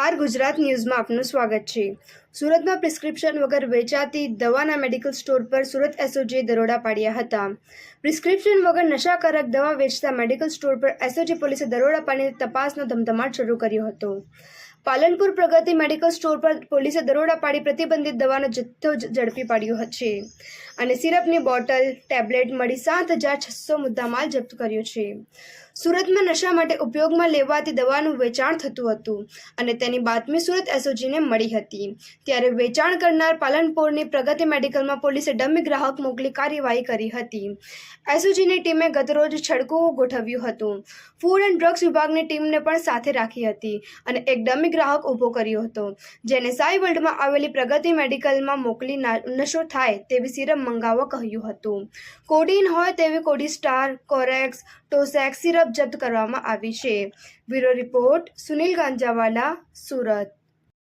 R Gujarat ન્યૂઝમાં આપનું સ્વાગત છે. સુરતમાં પ્રિસ્ક્રિપ્શન વગર વેચાતી દવાના મેડિકલ સ્ટોર પર સુરત એસઓજીએ દરોડા પાડ્યા હતા. પ્રિસ્ક્રિપ્શન વગર નશાકારક દવા વેચતા મેડિકલ સ્ટોર પર એસઓજી પોલીસે દરોડા પાડીને તપાસનો ધમધમાટ શરૂ કર્યો હતો. પાલનપુર પ્રગતિ મેડિકલ સ્ટોર પર પોલીસે દરોડા પાડી પ્રતિબંધિત દવાનો જથ્થો ઝડપી પાડ્યો છે અને સિરપની બોટલ, ટેબ્લેટ મળી સાત હજાર છસો મુદ્દામાલ જપ્ત કર્યો છે. સુરતમાં નશા માટે ઉપયોગમાં લેવાતી દવાનું વેચાણ થતું હતું અને તેની બાતમી સુરત એસઓજીને મળી હતી. ત્યારે વેચાણ કરનાર પાલનપુરની પ્રગતિ મેડિકલમાં પોલીસે ડમી ગ્રાહક મોકલી કાર્યવાહી કરી હતી. એસઓજીની ટીમે ગતરોજ છડકું ગોઠવ્યું હતું. ફૂડ એન્ડ ડ્રગ્સ વિભાગની ટીમને પણ સાથે રાખી હતી અને એક ડમી ગ્રાહક ઊભો કર્યો હતો, જેને સાઈ વર્લ્ડમાં આવેલી પ્રગતિ મેડિકલમાં મોકલી નશો થાય તેવી સિરપ મંગાવવા કહ્યું હતું. કોડીન હોય તેવી કોડી સ્ટાર, કોરેક્સ, ટોસેક્સ સિરપ જપ્ત કરવામાં આવી છે. Bureau report Sunil Ganjawala Surat.